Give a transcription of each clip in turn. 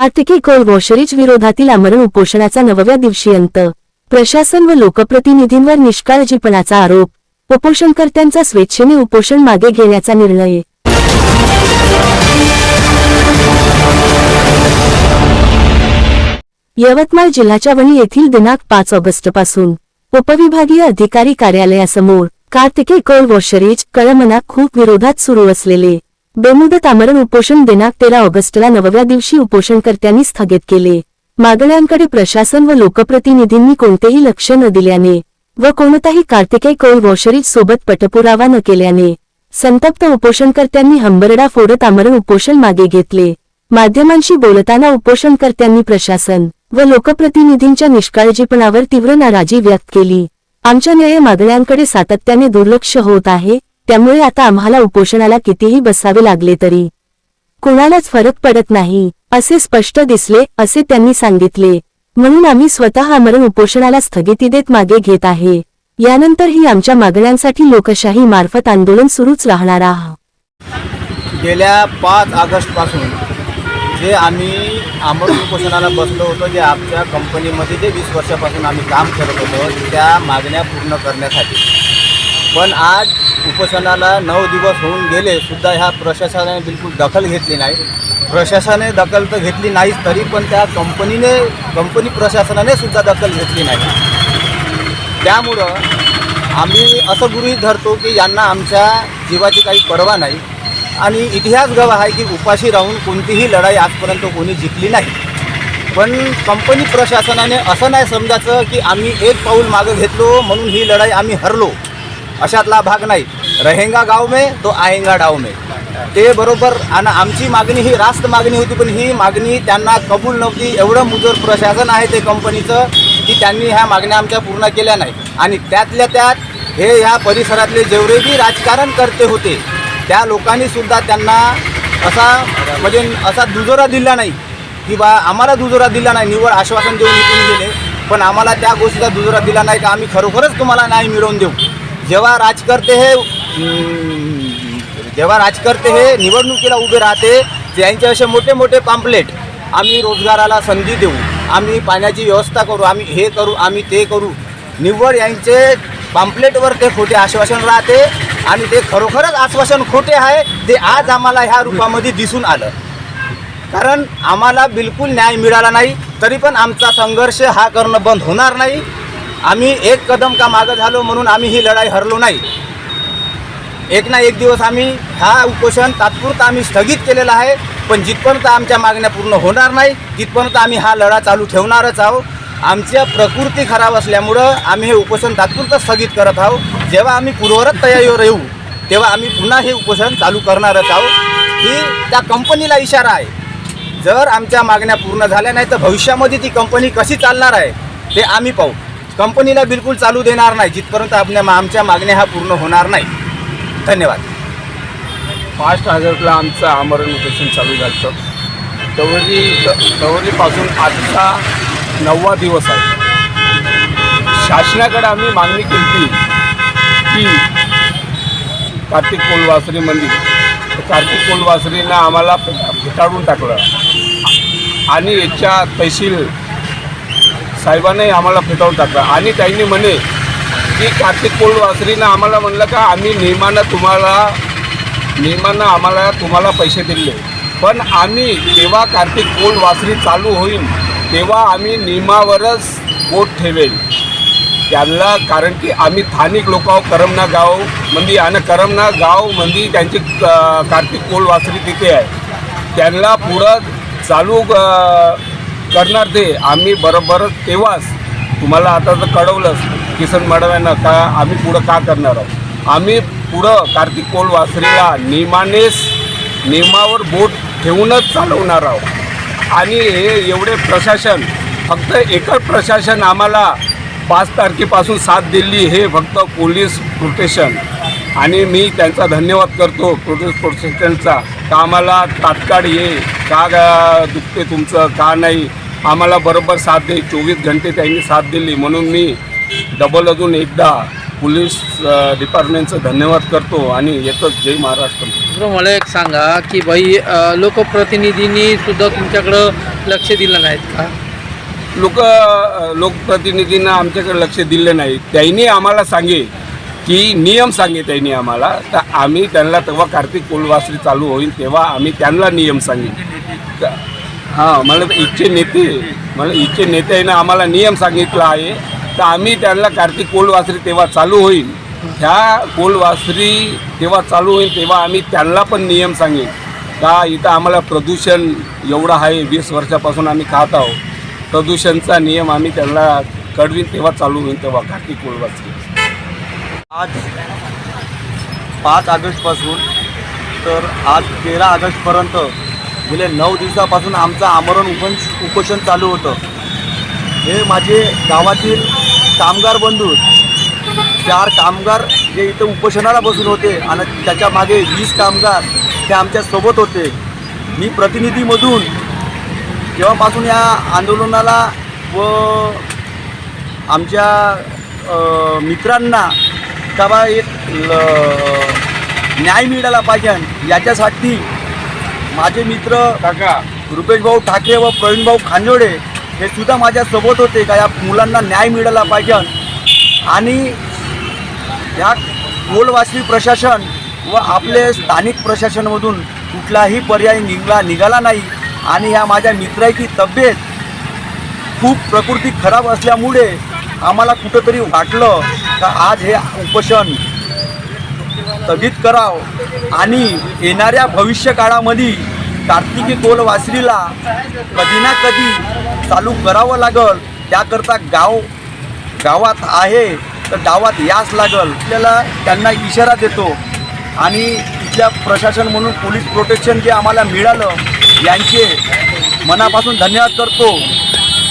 आतिकी Coal washeries विरोधातील आमरण उपोषणाचा नवव्या दिवशी अंत प्रशासन व लोकप्रतिनिधींवर निष्काळजीपणाचा आरोप उपोषणकर्त्यांचा स्वेच्छेने उपोषण मागे घेण्याचा निर्णय. यवतमाळ जिल्ह्याच्या वणी येथील दिनांक पाच ऑगस्टपासून उपविभागीय अधिकारी कार्यालयासमोर कार्तिके कोल वॉशरीज कळमना खूप विरोधात सुरू असलेले बेमुदत आमरण उपोषण दिनांक तेरा ऑगस्टला नवव्या दिवशी उपोषणकर्त्यांनी स्थगित केले. मागण्यांकडे प्रशासन व लोकप्रतिनिधींनी कोणतेही लक्ष न दिल्याने व कोणताही कार्तिकेय कौल वॉशरीज सोबत पटपुरावा न केल्याने संतप्त उपोषणकर्त्यांनी हंबरडा फोडत आमरण उपोषण मागे घेतले. माध्यमांशी बोलताना उपोषणकर्त्यांनी प्रशासन व लोकप्रतिनिधींच्या निष्काळजीपणावर तीव्र नाराजी व्यक्त केली. आमच्या न्याय मागण्यांकडे सातत्याने दुर्लक्ष होत आहे त्यामुळे आता आम्हाला उपोषणाला कितीही बसावे लागले तरी. कोणालाच फरक पडत नाही असे स्पष्ट दिसले असे त्यांनी सांगितले. म्हणून आम्ही स्वतः आमरण उपोषणाला स्थगिती देत मागे घेत आहे. यानंतरही आमच्या मागण्यांसाठी लोकशाही मार्फत आंदोलन सुरूच राहणार आहे. गेल्या पाच ऑगस्टपासून जे आम्ही आमरण उपोषणाला बसलो होतो जे आमच्या कंपनीमध्ये जे वीस वर्षापासून आम्ही काम करत होतो त्या मागण्या पूर्ण करण्यासाठी. पण आज उपोषणाला नऊ दिवस होऊन गेले सुद्धा ह्या प्रशासनाने बिलकुल दखल घेतली नाही. प्रशासनाने दखल तर घेतली नाहीच तरी पण त्या कंपनीने कंपनी प्रशासनाने सुद्धा दखल घेतली नाही. त्यामुळं आम्ही असं गृहीत धरतो की यांना आमच्या जीवाची काही पर्वा नाही आणि इतिहास गवाह आहे की उपाशी राहून कोणतीही लढाई आजपर्यंत कोणी जिंकली नाही. पण कंपनी प्रशासनाने असं नाही समजायचं की आम्ही एक पाऊल मागं घेतलो म्हणून ही लढाई आम्ही हरलो. अशातला भाग नाही. रहेंगा गाव में तो आएंगा डाव में. ते बरोबर आणि आमची मागणी ही रास्त मागणी होती पण ही मागणी त्यांना कबूल नव्हती. एवढं मुजोर प्रशासन आहे ते कंपनीचं की त्यांनी ह्या मागण्या आमच्या पूर्ण केल्या नाही. आणि त्यातल्या त्यात हे ह्या परिसरातले जेवढे बी राजकारण करते होते त्या लोकांनी सुद्धा त्यांना असा म्हणजे असा दुजोरा दिला नाही. की बा आम्हाला दुजोरा दिला नाही निवड आश्वासन देऊन निघून गेले. पण आम्हाला त्या गोष्टीचा दुजोरा दिला नाही का आम्ही खरोखरच तुम्हाला नाही मिळवून देऊ? जेव्हा राजकर्ते हे जेव्हा राजकर्ते हे निवडणुकीला उभे राहते त्यांचे असे मोठे मोठे पाम्पलेट आम्ही रोजगाराला संधी देऊ आम्ही पाण्याची व्यवस्था करू आम्ही हे करू आम्ही ते करू. निव्वळ यांचे पाम्पलेटवर ते खोटे आश्वासन राहते आणि ते खरोखरच आश्वासन खोटे आहे ते आज आम्हाला ह्या रूपामध्ये दिसून आलं. कारण आम्हाला बिलकुल न्याय मिळाला नाही तरी पण आमचा संघर्ष हा करणं बंद होणार नाही. आम्ही एक कदम का मागं झालो म्हणून आम्ही ही लढाई हरलो नाही. एक ना एक दिवस आम्ही हा उपोषण तात्पुरता आम्ही स्थगित केलेला आहे पण जिथपर्यंत आमच्या मागण्या पूर्ण होणार नाही तिथपर्यंत आम्ही हा लढा चालू ठेवणारच आहोत. आमच्या प्रकृती खराब असल्यामुळं आम्ही हे उपोषण तात्पुरतं स्थगित करत आहोत. जेव्हा आम्ही पूर्वरत तयारीवर येऊ तेव्हा आम्ही पुन्हा हे उपोषण चालू करणारच आहोत. ही त्या कंपनीला इशारा आहे. जर आमच्या मागण्या पूर्ण झाल्या नाही तर भविष्यामध्ये ती कंपनी कशी चालणार आहे ते आम्ही पाहू. कंपनीला बिलकुल चालू देणार नाही जिथपर्यंत आपल्या आमच्या मागण्या ह्या पूर्ण होणार नाही. धन्यवाद. फास्ट हजारला आमचं आमरण उपोषण चालू झालं कवरली कवरलीपासून आजचा नववा दिवस आहे. शासनाकडे आम्ही मागणी केली की कार्तिक कोलवासरी मंदिर कार्तिक कोलवासरीनं आम्हाला फेटाळून टाकलं. आणि याच्या तहसील साहेबांनाही आम्हाला फेटाळून टाकलं. आणि त्यांनी म्हणे की कार्तिक कोलवासरीनं आम्हाला म्हणलं का आम्ही नियमानं तुम्हाला नियमानं आम्हाला तुम्हाला पैसे दिले. पण आम्ही जेव्हा कार्तिक कोल वासरी चालू होईल तेव्हा आम्ही नियमावरच बोट ठेवेल. त्यांना कारण की आम्ही स्थानिक लोक आहोत करमना गाव आणि करमना गावमध्ये त्यांची कार्तिक कोल वासरी तिथे आहे. त्यांना पुढं चालू करणार ते. आम्ही बरोबर तेव्हाच तुम्हाला आता जर कळवलंच किसन मडव्यांना का आम्ही पुढं का करणार आहोत? आम्ही पुढं कार्तिक कोल वासरीला नियमानेच नियमावर बोट ठेवूनच चालवणार आहोत. आणि हे एवढे प्रशासन फक्त एकच प्रशासन आम्हाला पाच तारखेपासून साथ दिली हे फक्त पोलीस प्रोटेशन आणि मी त्यांचा धन्यवाद करतो पोलीस प्रोटेशनचा का आम्हाला तात्काळ ये का दुखते तुमचं का नाही? आम्हाला बरोबर साथ दे चोवीस घंटे त्यांनी साथ दिली. म्हणून मी डबल अजून एकदा पोलीस डिपार्टमेंटचं धन्यवाद करतो आणि येतच. जय महाराष्ट्र. मला एक सांगा की बाई अ, लोकप्रतिनिधींनी सुद्धा तुमच्याकडं लक्ष दिलं नाहीत का? लोक लोकप्रतिनिधींना आमच्याकडे लक्ष दिले नाही त्यांनी आम्हाला सांगे की नियम सांगे त्यांनी आम्हाला. तर आम्ही त्यांना तेव्हा कार्तिक कोलवासरी चालू होईल तेव्हा आम्ही त्यांना नियम सांगेल हां मला इथचे नेते मला इच्छे नेत्यानं आम्हाला नियम सांगितला आहे. तर आम्ही त्यांना कार्तिक कोलवासरी तेव्हा चालू होईल. ह्या कोलवासरी तेव्हा चालू होईल तेव्हा आम्ही त्यांना पण नियम सांगेल का इथं आम्हाला प्रदूषण एवढं आहे वीस वर्षापासून आम्ही खात आहोत. प्रदूषणचा नियम आम्ही त्यांना कळवीन तेव्हा चालू होईल तेव्हा कार्तिक कोलवासरी. आज पाच ऑगस्टपासून तर आज तेरा ऑगस्टपर्यंत गेले नऊ दिवसापासून आमचं आमरण उपन उपोषण चालू होतं. हे माझे गावातील कामगार बंधू चार कामगार जे इथं उपोषणाला बसून होते आणि त्याच्यामागे वीस कामगार ते आमच्यासोबत होते. मी प्रतिनिधीमधून जेव्हापासून या आंदोलनाला व आमच्या मित्रांना का बा एक ल- न्याय मिळाला पाहिजे याच्यासाठी माझे मित्र काका. रुपेश भाऊ ठाकरे व प्रवीण भाऊ खांजोडे हे सुद्धा माझ्यासोबत होते का? या मुलांना न्याय मिळाला पाहिजे. आणि या कोलवासी प्रशासन व आपले स्थानिक प्रशासनामधून कुठलाही पर्याय निघला निघाला नाही. आणि ह्या माझ्या मित्राची तब्येत खूप प्रकृती खराब असल्यामुळे आम्हाला कुठंतरी वाटलं का आज हे उपोषण स्थगित करावं. आणि येणाऱ्या भविष्य काळामध्ये कार्तिकी कोल वासरीला कधी ना कधी चालू करावं लागल. त्याकरता गाव गावात आहे तर गावात यास लागल. आपल्याला त्यांना इशारा देतो. आणि इथल्या प्रशासन म्हणून पोलीस प्रोटेक्शन जे आम्हाला मिळालं यांचे मनापासून धन्यवाद करतो.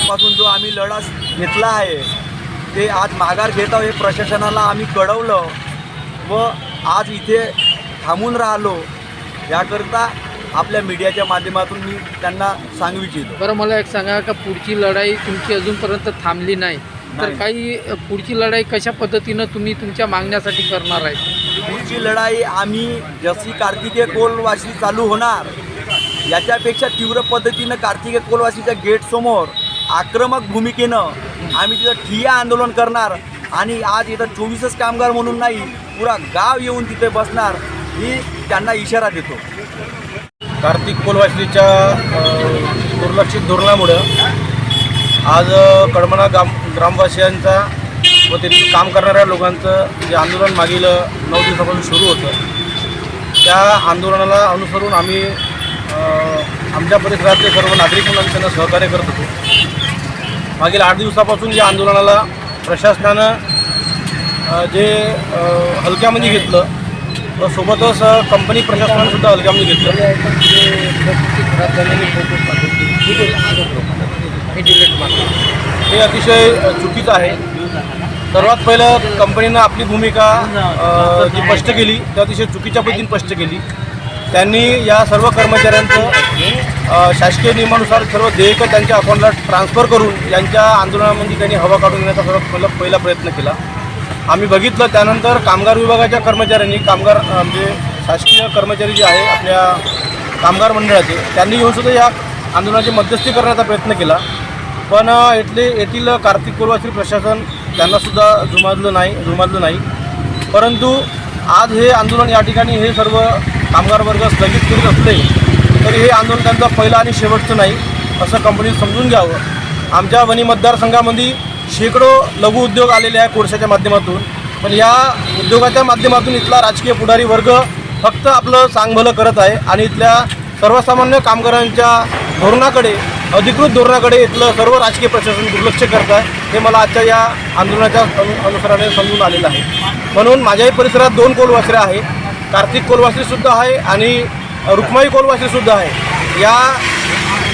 पासून जो आम्ही लढा घेतला आहे ते आज माघार घेत आहोत हे प्रशासनाला आम्ही कळवलं. व आज इथे थांबून राहिलो याकरता आपल्या मीडियाच्या माध्यमातून मी त्यांना सांगू इच्छितो. बरं मला एक सांगा का पुढची लढाई तुमची अजूनपर्यंत थांबली नाही. तर. काही पुढची लढाई कशा पद्धतीनं तुम्ही तुमच्या मागण्यासाठी करणार आहे? पुढची लढाई आम्ही जशी कार्तिकीय कोलवासी चालू होणार याच्यापेक्षा तीव्र पद्धतीनं कार्तिकीय कोलवासीच्या गेटसमोर आक्रमक भूमिकेनं आम्ही तिथं ठिय्या आंदोलन करणार. आणि आज इथं चोवीसच कामगार म्हणून नाही पुरा गाव येऊन तिथे बसणार ही त्यांना इशारा देतो. कार्तिक कोलवासलीच्या दुर्लक्षित धोरणामुळं आज कडमणा ग्राम ग्रामवासियांचा व तेथील काम करणाऱ्या लोकांचं जे आंदोलन मागील नऊ दिवसापासून सुरू होतं त्या आंदोलनाला अनुसरून आम्ही आमच्या परिसरातले सर्व नागरिक म्हणून त्यांना सहकार्य करत होतो. मागील आठ दिवसापासून या आंदोलनाला प्रशासनानं जे हलक्यामध्ये घेतलं व सोबतच कंपनी प्रशासनाने सुद्धा हलक्यामध्ये घेतलं. हे अतिशय चुकीचं आहे. सर्वात पहिलं कंपनीनं आपली भूमिका जी स्पष्ट केली ती अतिशय चुकीच्या पद्धतीने स्पष्ट केली. त्यांनी या सर्व कर्मचाऱ्यांचं शासकीय नियमानुसार सर्व देयकं त्यांच्या अकाउंटला ट्रान्सफर करून यांच्या आंदोलनामध्ये त्यांनी हवा काढून घेण्याचा सर्वात पहिला पहिला प्रयत्न केला. आम्ही बघितलं त्यानंतर कामगार विभागाच्या कर्मचाऱ्यांनी कामगार म्हणजे शासकीय कर्मचारी जे आहे आपल्या कामगार मंडळाचे त्यांनी येऊन सुद्धा या आंदोलनाची मध्यस्थी करण्याचा प्रयत्न केला. पण येथले इथले येथील कार्तिक कोलवासी प्रशासन त्यांनासुद्धा जुमाजलं नाही जुमाजलं नाही. परंतु आज हे आंदोलन या ठिकाणी हे सर्व कामगार वर्ग स्थगित करीत असले तरी हे आंदोलन त्यांचं पहिलं आणि शेवटचं नाही असं कंपनीने समजून घ्यावं. आमच्या वनी मतदारसंघामध्ये शेकडो लघु उद्योग आलेले आहे कोळशाच्या माध्यमातून. पण या उद्योगाच्या माध्यमातून इथला राजकीय पुढारी वर्ग फक्त आपलं चांगभलं करत आहे आणि इथल्या सर्वसामान्य कामगारांच्या धोरणाकडे अधिकृत धोरणाकडे इथलं सर्व राजकीय प्रशासन दुर्लक्ष करत आहे हे मला आजच्या या आंदोलनाच्या अनु अनुसराने समजून आलेलं आहे. म्हणून माझ्याही परिसरात दोन कोलवासरे आहे कार्तिक कोलवासरीसुद्धा आहे आणि रुक्माई कोलवासरीसुद्धा आहे. या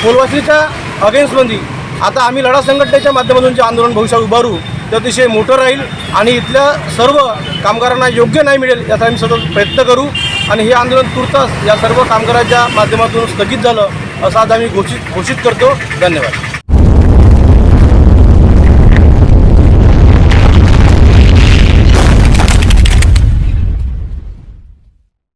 कोलवासीच्या अगेन्स्टमध्ये आता आम्ही लढा संघटनेच्या माध्यमातून जे आंदोलन भविष्यात उभारू ते अतिशय मोठं राहील आणि इथल्या सर्व कामगारांना योग्य नाही मिळेल याचा आम्ही सतत प्रयत्न करू आणि हे आंदोलन तुर्तास या सर्व कामगारांच्या माध्यमातून स्थगित झालं असं आज आम्ही घोषित घोषित करतो. धन्यवाद.